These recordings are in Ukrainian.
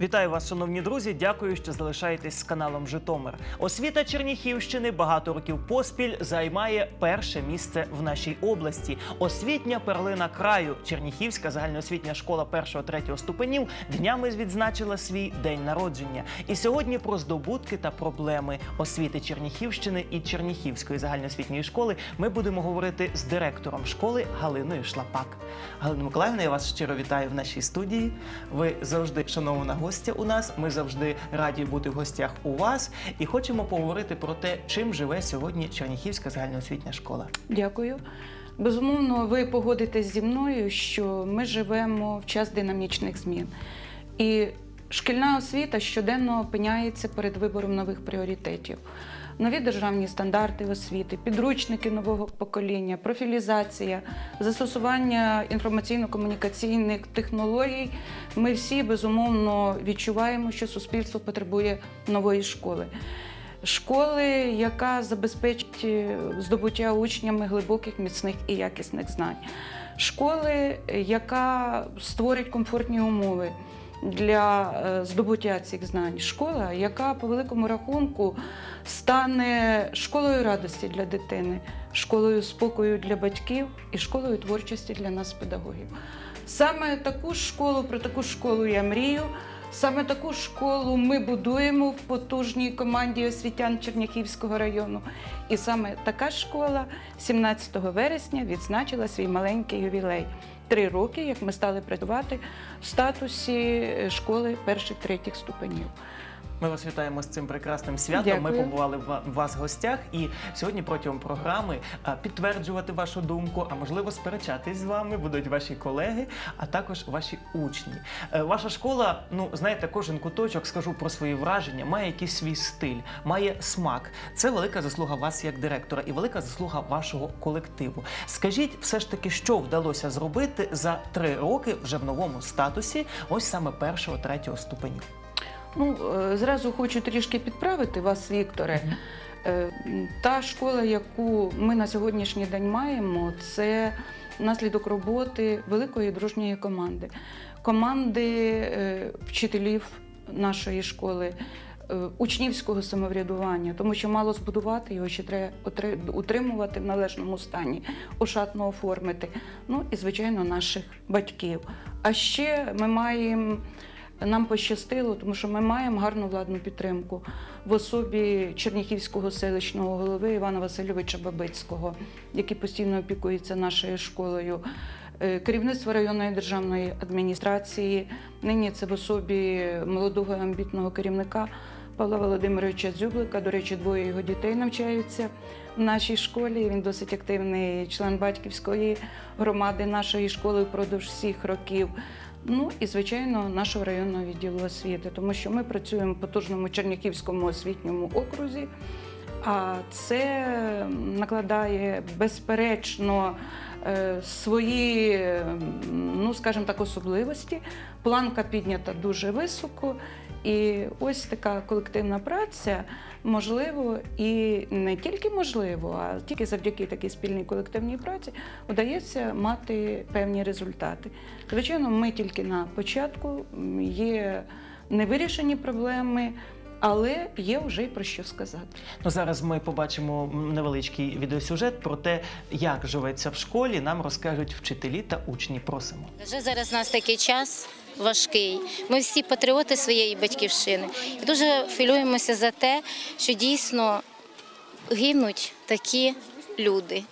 Вітаю вас, шановні друзі. Дякую, що залишаєтесь з каналом Житомир. Освіта Черніхівщини багато років поспіль займає перше місце в нашій області. Освітня перлина краю. Черніхівська загальноосвітня школа 1-3 ступенів днями відзначила свій день народження. І сьогодні про здобутки та проблеми освіти Черніхівщини і Черніхівської загальноосвітньої школи ми будемо говорити з директором школи Галиною Шлапак. Галина Миколаївна, я вас щиро вітаю в нашій студії. Ви завжди шановна гостя у нас. Ми завжди раді бути в гостях у вас і хочемо поговорити про те, чим живе сьогодні Черніхівська загальноосвітня школа. Дякую. Безумовно, ви погодитесь зі мною, що ми живемо в час динамічних змін. І шкільна освіта щоденно опиняється перед вибором нових пріоритетів. Нові державні стандарти освіти, підручники нового покоління, профілізація, застосування інформаційно-комунікаційних технологій. Ми всі безумовно відчуваємо, що суспільство потребує нової школи. Школи, яка забезпечить е, здобуття учнями глибоких, міцних і якісних знань, школи, яка створить комфортні умови для е, здобуття цих знань, школа, яка по великому рахунку стане школою радості для дитини, школою спокою для батьків і школою творчості для нас, педагогів. Саме таку школу, про таку школу я мрію. Саме таку школу ми будуємо в потужній команді освітян Черняхівського району. І саме така школа 17 вересня відзначила свій маленький ювілей. Три роки, як ми стали працювати в статусі школи перших третіх ступенів. Ми вас вітаємо з цим прекрасним святом. Ми побували в вас в гостях, і сьогодні протягом програми підтверджувати вашу думку, а можливо сперечатись з вами будуть ваші колеги, а також ваші учні. Е, Ваша школа, ну знаєте, кожен куточок, скажу про свої враження, має якийсь свій стиль, має смак. Це велика заслуга вас як директора і велика заслуга вашого колективу. Скажіть, все ж таки, що вдалося зробити за три роки вже в новому статусі, ось саме першого, третього ступенів. Ну, е, зразу хочу трішки підправити вас, Вікторе. Е, Та школа, яку ми на сьогоднішній день маємо, це наслідок роботи великої дружньої команди. Команди е, вчителів нашої школи, учнівського самоврядування, тому що мало збудувати його ще треба утримувати в належному стані, ошатно оформити. Ну і звичайно, наших батьків. А ще ми маємо. Нам пощастило, тому що ми маємо гарну владну підтримку в особі Черніхівського селищного голови Івана Васильовича Бабицького, який постійно опікується нашою школою. Е, Керівництво районної державної адміністрації. Нині це в особі молодого амбітного керівника Павла Володимировича Дзюблика. До речі, двоє його дітей навчаються в нашій школі. Він досить активний член батьківської громади нашої школи впродовж всіх років. Ну і звичайно нашого районного відділу освіти, тому що ми працюємо в потужному Чернігівському освітньому окрузі. А це накладає безперечно свої, е, ну скажімо так, особливості. Планка піднята дуже високо, і ось така колективна праця можливо і не тільки можливо, а тільки завдяки такій спільній колективній праці вдається мати певні результати. Звичайно, ми тільки на початку є невирішені проблеми. Але є вже й про що сказати. Ну, зараз ми побачимо невеличкий відеосюжет про те, як живеться в школі. Нам розкажуть вчителі та учні. Просимо. Вже зараз у нас такий час важкий. Ми всі патріоти своєї батьківщини. І дуже хвилюємося за те, що дійсно гинуть такі люди.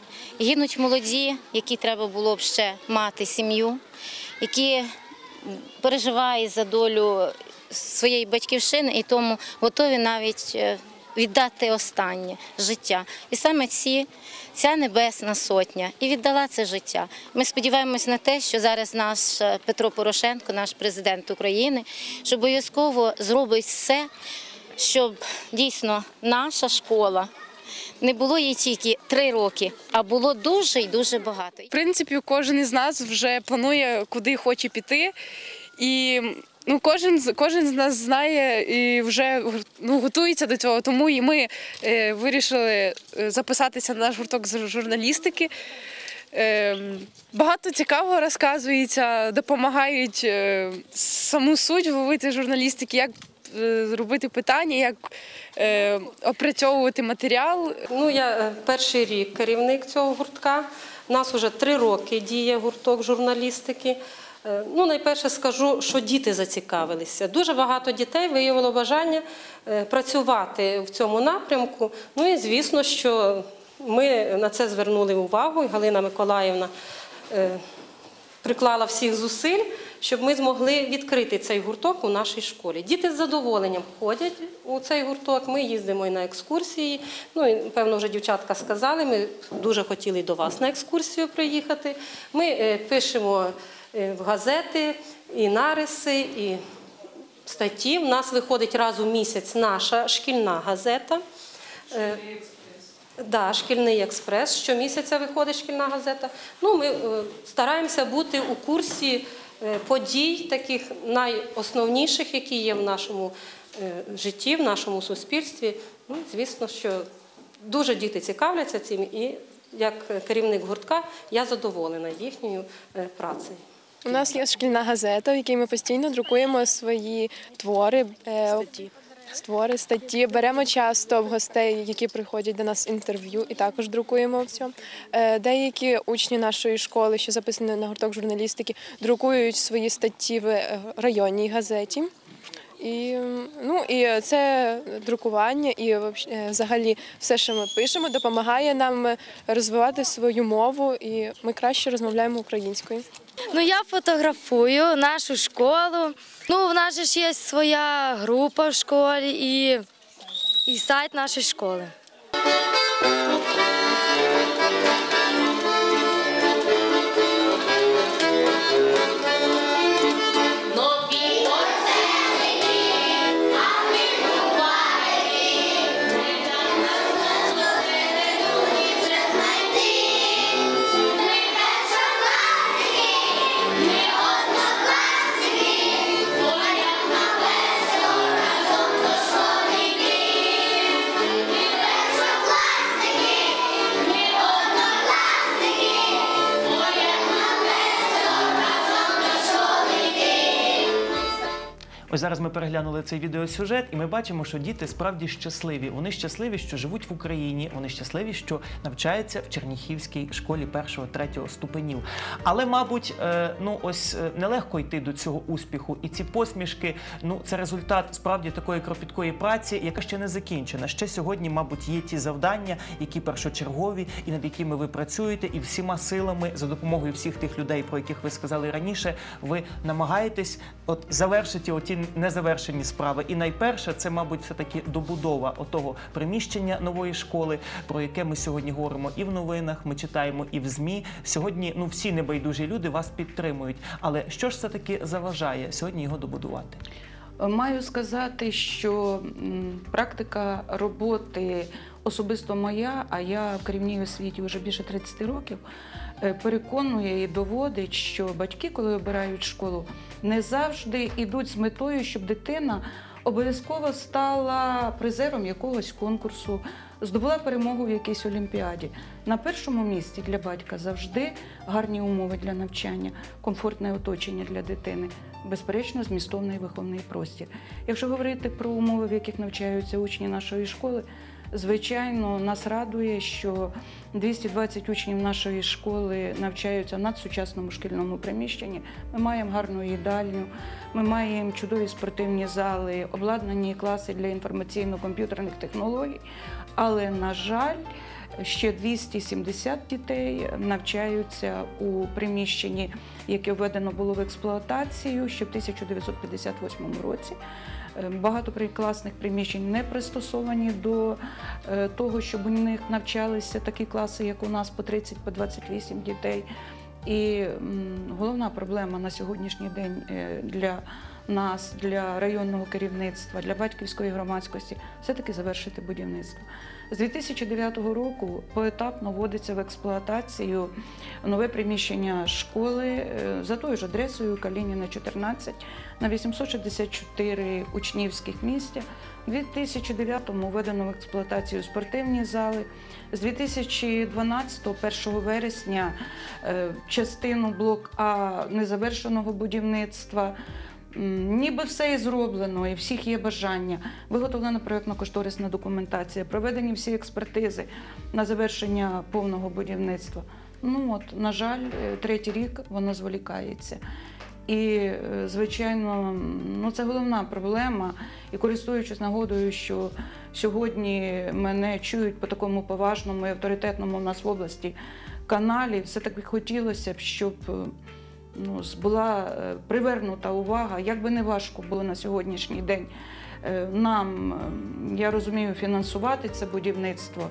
Гинуть молоді, які треба було б ще мати сім'ю, які переживають за долю своєї батьківщини і тому готові навіть е, віддати останнє життя. І саме ці, ця небесна сотня і віддала це життя. Ми сподіваємось на те, що зараз наш е, Петро Порошенко, наш президент України, що обов'язково зробить все, щоб дійсно наша школа. Не було їй тільки три роки, а було дуже і дуже багато. В принципі, кожен із нас вже планує, куди хоче піти. І ну, кожен, кожен з нас знає і вже ну, готується до цього. Тому і ми е, вирішили е, записатися на наш гурток з журналістики. Е, Багато цікавого розказується, допомагають е, саму суть вловити журналістики, як е, робити питання, як е, опрацьовувати матеріал. Ну, я е, перший рік керівник цього гуртка. У нас вже три роки діє гурток журналістики. Е, Ну, найперше скажу, що діти зацікавилися. Дуже багато дітей виявило бажання е, працювати в цьому напрямку. Ну і звісно, що ми на це звернули увагу, і Галина Миколаївна е, приклала всіх зусиль, щоб ми змогли відкрити цей гурток у нашій школі. Діти з задоволенням ходять у цей гурток. Ми їздимо і на екскурсії. Ну і певно, вже дівчатка сказали. Ми дуже хотіли до вас на екскурсію приїхати. Ми пишемо в газети і нариси, і статті. У нас виходить раз у місяць наша шкільна газета. Е, Да, шкільний експрес. Щомісяця виходить шкільна газета. Ну, ми е, стараємося бути у курсі е, подій, таких найосновніших, які є в нашому е, житті, в нашому суспільстві. Ну, звісно, що дуже діти цікавляться цим, і як керівник гуртка я задоволена їхньою е, працею. У нас є шкільна газета, в якій ми постійно друкуємо свої твори. е, Статті. Створи, статті беремо часто в гостей, які приходять до нас інтерв'ю, і також друкуємо все. Деякі учні нашої школи, що записані на гурток журналістики, друкують свої статті в е, районній газеті. І, ну, і це друкування, і е, взагалі все, що ми пишемо, допомагає нам е, розвивати свою мову, і ми краще розмовляємо українською. Ну, я фотографую нашу школу. Ну, в нас ж є своя група в школі і, і сайт нашої школи. Зараз ми переглянули цей відеосюжет, і ми бачимо, що діти справді щасливі. Вони щасливі, що живуть в Україні. Вони щасливі, що навчаються в Черніхівській школі першого третього ступенів. Але, мабуть, е, ну ось е, нелегко йти до цього успіху, і ці посмішки ну це результат справді такої кропіткої праці, яка ще не закінчена. Ще сьогодні, мабуть, є ті завдання, які першочергові, і над якими ви працюєте, і всіма силами за допомогою всіх тих людей, про яких ви сказали раніше, ви намагаєтесь от завершити оті незавершені справи. І найперше, це, мабуть, все таки добудова отого приміщення нової школи, про яке ми сьогодні говоримо і в новинах. Ми читаємо і в змі. Сьогодні ну всі небайдужі люди вас підтримують. Але що ж все таки заважає сьогодні його добудувати? Маю сказати, що практика роботи особисто моя, а я в керівній освіті вже більше 30 років, е, переконує і доводить, що батьки, коли обирають школу, не завжди йдуть з метою, щоб дитина обов'язково стала призером якогось конкурсу, здобула перемогу в якійсь олімпіаді. На першому місці для батька завжди гарні умови для навчання, комфортне оточення для дитини, безперечно, змістовний виховний простір. Якщо говорити про умови, в яких навчаються учні нашої школи, звичайно, нас радує, що 220 учнів нашої школи навчаються в надсучасному шкільному приміщенні. Ми маємо гарну їдальню, ми маємо чудові спортивні зали, обладнані класи для інформаційно-комп'ютерних технологій. Але, на жаль, ще 270 дітей навчаються у приміщенні, яке введено було в експлуатацію ще в 1958 році. Е, Багато класних приміщень не пристосовані до е, того, щоб у них навчалися такі класи, як у нас по 30 по 28 дітей. І головна проблема на сьогоднішній день е, для нас, для районного керівництва, для батьківської громадськості все-таки завершити будівництво. З 2009 року поетапно вводиться в експлуатацію нове приміщення школи е, за тою ж адресою Калініна 14 на 864 учнівських місця. У 2009-му введено в експлуатацію спортивні зали. З 2012 1 вересня е, частину блок А незавершеного будівництва. Ніби все і зроблено, і всіх є бажання. Виготовлена проєктно-кошторисна документація, проведені всі експертизи на завершення повного будівництва. Ну от, на жаль, е, третій рік воно зволікається. І, е, звичайно, ну це головна проблема. І користуючись нагодою, що сьогодні мене чують по такому поважному і авторитетному в нас в області каналі, все таки хотілося б, щоб е, ну, була е, привернута увага, як би не важко було на сьогоднішній день е, нам, е, я розумію, фінансувати це будівництво.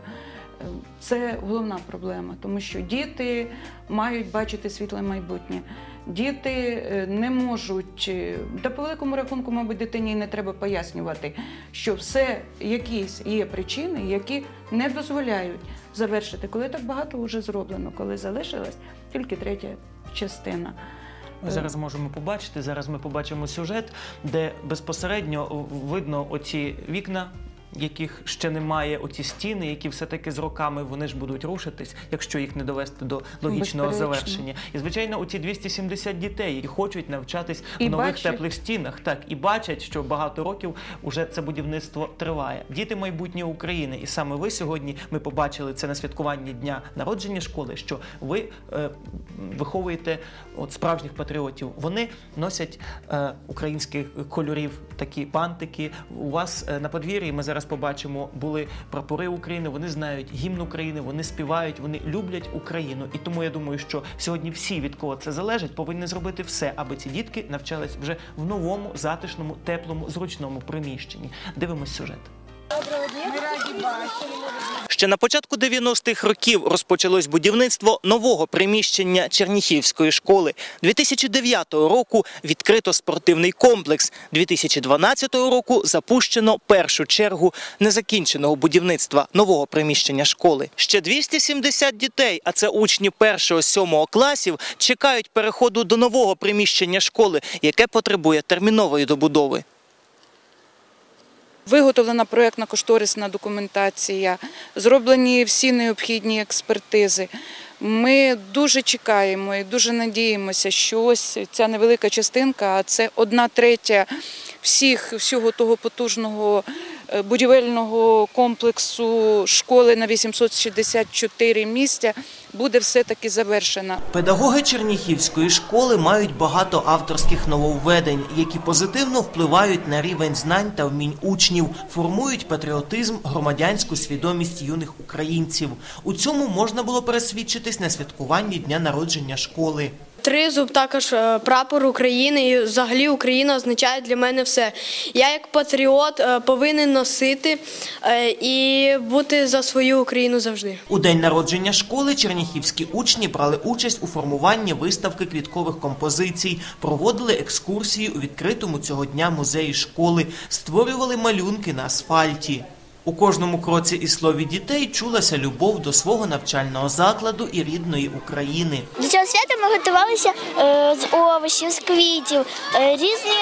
Е, Це головна проблема, тому що діти мають бачити світле майбутнє. Діти не можуть, та по великому рахунку, мабуть, дитині не треба пояснювати, що все якісь є причини, які не дозволяють завершити, коли так багато вже зроблено, коли залишилась тільки третя частина. Ми зараз можемо побачити. Зараз ми побачимо сюжет, де безпосередньо видно оці вікна. Яких ще немає, оці стіни, які все-таки з роками вони ж будуть рушитись, якщо їх не довести до логічного Безперечно. завершення. І звичайно, оці 270 дітей, які хочуть навчатись І в нових бачать. теплих стінах, так і бачать, що багато років уже це будівництво триває. Діти майбутнє України, і саме ви сьогодні ми побачили це на святкуванні дня народження школи. Що ви е, виховуєте от справжніх патріотів. Вони носять е, українських кольорів такі пантики. У вас е, на подвір'ї ми зараз побачимо були прапори України. Вони знають гімн України, вони співають, вони люблять Україну. І тому я думаю, що сьогодні всі, від кого це залежить, повинні зробити все, аби ці дітки навчались вже в новому, затишному, теплому, зручному приміщенні. Дивимось сюжет. Ще на початку 90-х років розпочалось будівництво нового приміщення Черніхівської школи. 2009 року відкрито спортивний комплекс. 2012 року запущено першу чергу незакінченого будівництва нового приміщення школи. Ще 270 дітей, а це учні 1-7 класів, чекають переходу до нового приміщення школи, яке потребує термінової добудови. Виготовлена проєктна кошторисна документація, зроблені всі необхідні експертизи. Ми дуже чекаємо і дуже надіємося, що ось ця невелика частинка, а це одна третя всіх, всього того потужного е, будівельного комплексу школи на 864 місця, буде все-таки завершена. Педагоги Черніхівської школи мають багато авторських нововведень, які позитивно впливають на рівень знань та вмінь учнів, формують патріотизм, громадянську свідомість юних українців. У цьому можна було пересвідчитись на святкуванні дня народження школи. Тризуб також е, прапор України і взагалі Україна означає для мене все. Я як патріот е, повинен носити е, і бути за свою Україну завжди. У день народження школи черніхівські учні брали участь у формуванні виставки квіткових композицій, проводили екскурсії у відкритому цього дня музеї школи, створювали малюнки на асфальті. У кожному кроці і слові дітей чулася любов до свого навчального закладу і рідної України. До цього свята ми готувалися е, з овочів, з квітів. Е, різні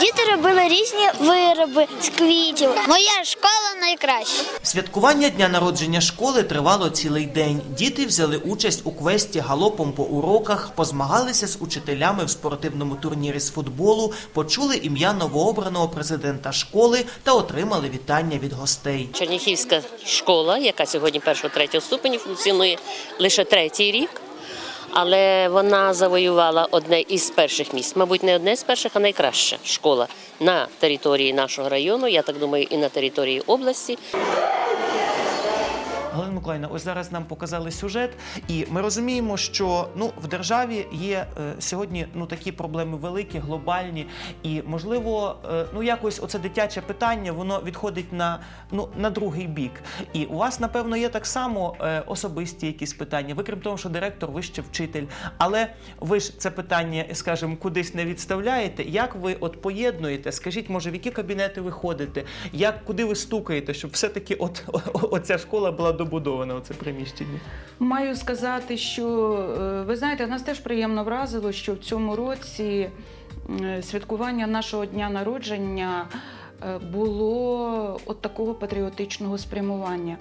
діти робили різні вироби з квітів. Моя школа найкраща. Святкування дня народження школи тривало цілий день. Діти взяли участь у квесті галопом по уроках, позмагалися з учителями в спортивному турнірі з футболу, почули ім'я новообраного президента школи та отримали вітання від гостей. Черніхівська школа, яка сьогодні першого-третього ступені функціонує лише третій рік, але вона завоювала одне із перших місць. Мабуть, не одне з перших, а найкраща школа на території нашого району, я так думаю, і на території області. Галина Миколаївна, ось зараз нам показали сюжет, і ми розуміємо, що ну в державі є е, сьогодні ну такі проблеми великі, глобальні, і можливо, е, ну якось оце дитяче питання воно відходить на ну на другий бік. І у вас, напевно, є так само е, особисті якісь питання. Ви крім того, що директор, ви ще вчитель, але ви ж це питання, скажімо, кудись не відставляєте. Як ви от поєднуєте? Скажіть, може, в які кабінети ви ходите? Як куди ви стукаєте, щоб все-таки от оця школа була добудована, оце приміщення? Маю сказати, що е, ви знаєте, нас теж приємно вразило, що в цьому році е, святкування нашого дня народження е, було от такого патріотичного спрямування.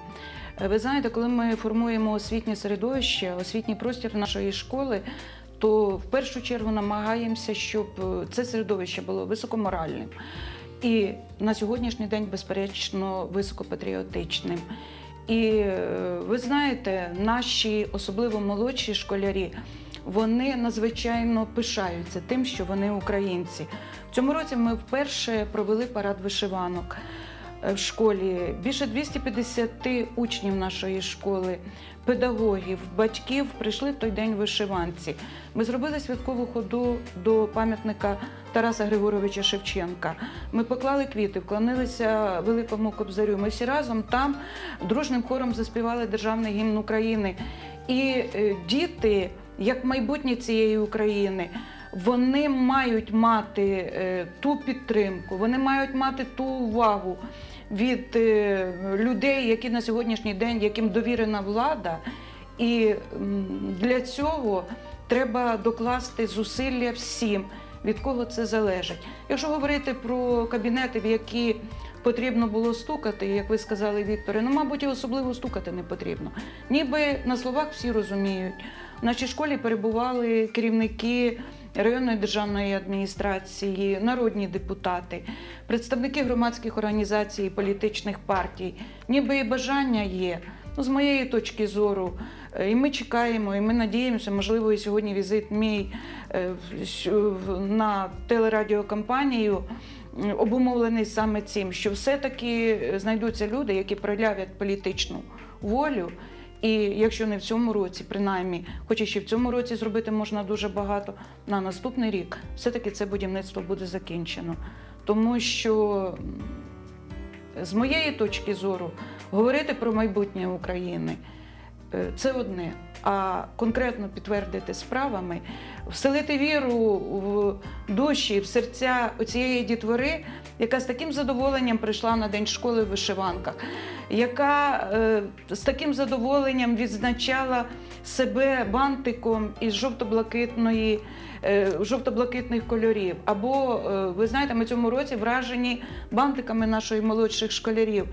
Ви знаєте, коли ми формуємо освітнє середовище, освітній простір нашої школи, то в першу чергу намагаємося, щоб це середовище було високоморальним. І на сьогоднішній день, безперечно, високопатріотичним. І ви знаєте, наші, особливо молодші школярі, вони надзвичайно пишаються тим, що вони українці. В цьому році ми вперше провели парад вишиванок в школі. Більше 250 учнів нашої школи, педагогів, батьків прийшли в той день вишиванці. Ми зробили святкову ходу до пам'ятника Тараса Григоровича Шевченка. Ми поклали квіти, вклонилися великому кобзарю. Ми всі разом там дружним хором заспівали державний гімн України. І е, діти, як майбутнє цієї України, вони мають мати е, ту підтримку, вони мають мати ту увагу від е, людей, які на сьогоднішній день, яким довірена влада. І для цього треба докласти зусилля всім, від кого це залежить. Якщо говорити про кабінети, в які потрібно було стукати, як ви сказали, Вікторе, ну, мабуть, особливо стукати не потрібно. Ніби на словах всі розуміють. В нашій школі перебували керівники районної державної адміністрації, народні депутати, представники громадських організацій, і політичних партій. Ніби і бажання є. Ну, з моєї точки зору, е, і ми чекаємо, і ми надіємося, можливо, і сьогодні візит мій е, на телерадіокампанію м, обумовлений саме цим, що все-таки знайдуться люди, які проявлять політичну волю. І якщо не в цьому році, принаймні, хоч і ще в цьому році зробити можна дуже багато, на наступний рік все-таки це будівництво буде закінчено. Тому що з моєї точки зору говорити про майбутнє України е, це одне. А конкретно підтвердити справами, вселити віру в душі, в серця цієї дітвори, яка з таким задоволенням прийшла на день школи в вишиванках, яка е, з таким задоволенням відзначала себе бантиком із жовто-блакитної. е, Жовто-блакитних кольорів. Або, е, ви знаєте, ми цьому році вражені бантиками наших молодших школярів,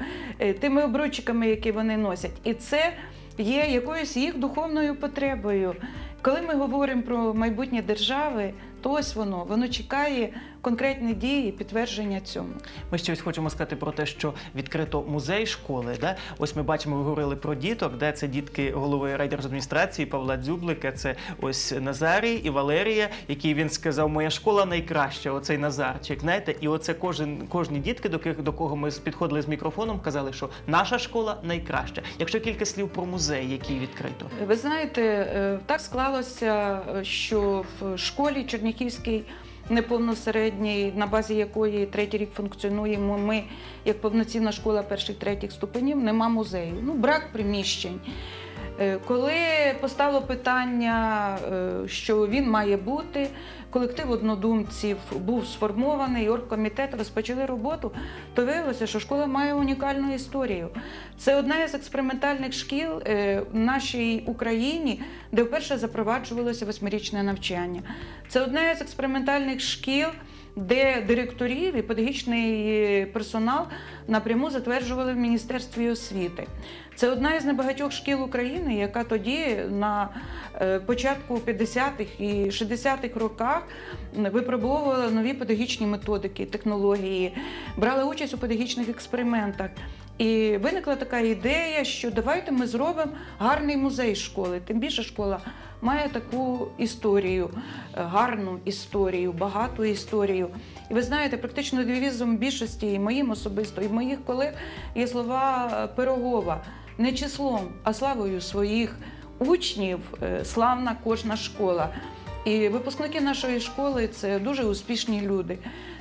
тими обручиками, які вони носять. І це є якоюсь їх духовною потребою. Коли ми говоримо про майбутнє держави, то ось воно, воно чекає конкретні дії, і підтвердження цьому. Ми ще ось хочемо сказати про те, що відкрито музей школи. Да? Ось ми бачимо, ви говорили про діток, де це дітки голови райдержадміністрації Павла Дзюблика, це ось Назарій і Валерія, який він сказав, моя школа найкраща, оцей Назарчик. Знаєте, і оце кожен кожні дітки, до до кого ми підходили з мікрофоном, казали, що наша школа найкраща. Якщо кілька слів про музей, який відкрито. Ви знаєте, е, так склалося, е, що в школі Черніхівській неповносередній, на базі якої третій рік функціонуємо ми як повноцінна школа перших третіх ступенів, нема музею. Ну, брак приміщень. Е, Коли постало питання, е, що він має бути, колектив однодумців був сформований, оргкомітет розпочали роботу, то виявилося, що школа має унікальну історію. Це одна із експериментальних шкіл е, в нашій Україні, де вперше запроваджувалося восьмирічне навчання. Це одна із експериментальних шкіл. Де директорів і педагогічний персонал напряму затверджували в Міністерстві освіти. Це одна із небагатьох шкіл України, яка тоді на е, початку 50-х і 60-х роках випробовувала нові педагогічні методики, технології, брала участь у педагогічних експериментах. І виникла така ідея, що давайте ми зробимо гарний музей школи. Тим більше школа має таку історію, е, гарну історію, багату історію. І ви знаєте, практично девізом більшості і моїм особисто, і моїх колег є слова е, Пирогова не числом, а славою своїх учнів е, славна кожна школа. І випускники нашої школи це дуже успішні люди.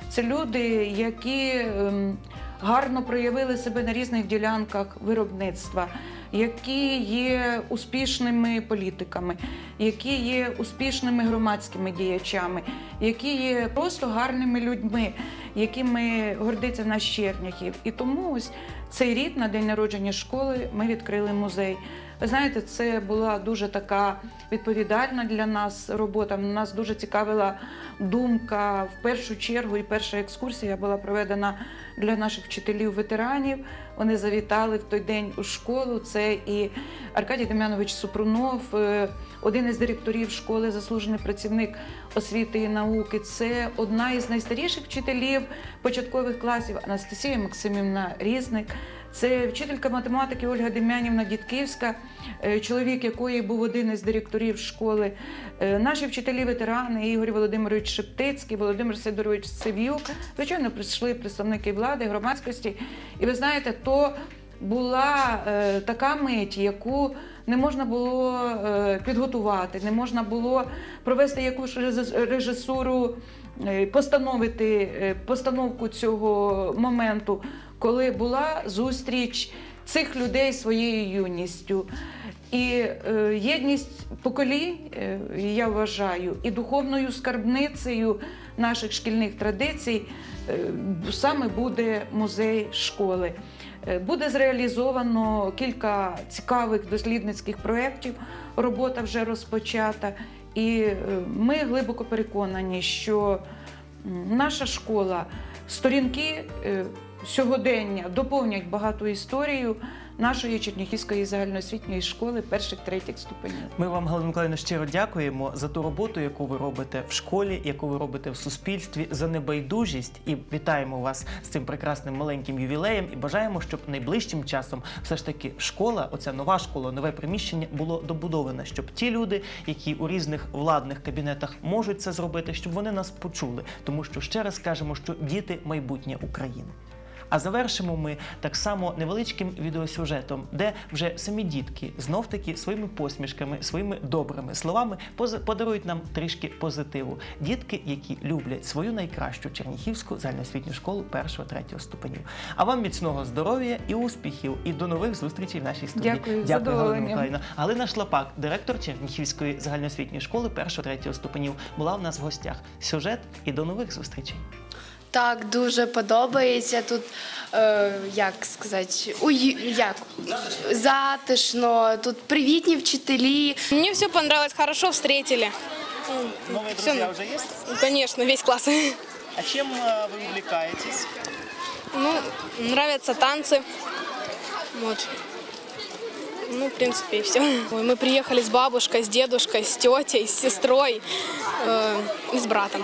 Це люди, які ем, гарно проявили себе на різних ділянках виробництва, які є успішними політиками, які є успішними громадськими діячами, які є просто гарними людьми, якими гордиться наш Черняхів. І тому ось цей рік на день народження школи ми відкрили музей. Ви знаєте, це була дуже така відповідальна для нас робота. Нас дуже цікавила думка. В першу чергу і перша екскурсія була проведена для наших вчителів-ветеранів. Вони завітали в той день у школу. Це і Аркадій Дем'янович Супрунов, е, один із директорів школи, заслужений працівник освіти і науки. Це одна із найстаріших вчителів початкових класів Анастасія Максимівна Різник. Це вчителька математики Ольга Дем'янівна Дідківська, е, чоловік якої був один із директорів школи. Е, Наші вчителі-ветерани Ігор Володимирович Шептицький, Володимир Сидорович Сев'юк. Звичайно, прийшли представники влади, громадськості. І ви знаєте, то була е, така мить, яку не можна було е, підготувати, не можна було провести якусь реж- режисуру, е, постановити е, постановку цього моменту, коли була зустріч цих людей своєю юністю. І єдність поколінь, я вважаю, і духовною скарбницею наших шкільних традицій саме буде музей школи. Е, Буде зреалізовано кілька цікавих дослідницьких проєктів. Робота вже розпочата. І е, ми глибоко переконані, що наша школа сторінки е, сьогодення доповнять багату історію нашої Черніхівської загальноосвітньої школи перших третіх ступенів. Ми вам, Галина Миколаївна, щиро дякуємо за ту роботу, яку ви робите в школі, яку ви робите в суспільстві, за небайдужість і вітаємо вас з цим прекрасним маленьким ювілеєм. І бажаємо, щоб найближчим часом все ж таки школа, оця нова школа, нове приміщення було добудоване, щоб ті люди, які у різних владних кабінетах можуть це зробити, щоб вони нас почули. Тому що ще раз кажемо, що діти майбутнє України. А завершимо ми так само невеличким відеосюжетом, де вже самі дітки знов таки своїми посмішками, своїми добрими словами подарують нам трішки позитиву. Дітки, які люблять свою найкращу черніхівську загальноосвітню школу першого третього ступенів. А вам міцного здоров'я і успіхів, і до нових зустрічей в нашій студії. Дякую, Дякую Галина. Миколаївна. Галина Шлапак, директор Черніхівської загальноосвітньої школи першого третього ступенів, була в нас в гостях. Сюжет і до нових зустрічей. Так, дуже подобається тут, е, як сказати, ую, як затишно, тут привітні вчителі. Мне все понравилось, хорошо встретили. Новые Всё, друзья уже есть? Конечно, весь класс. А чем э, вы увлекаетесь? Ну, нравятся танцы. Вот. Ну, в принципе, и все. Мы приехали с бабушкой, с дедушкой, с тетей, с сестрой э, и с братом.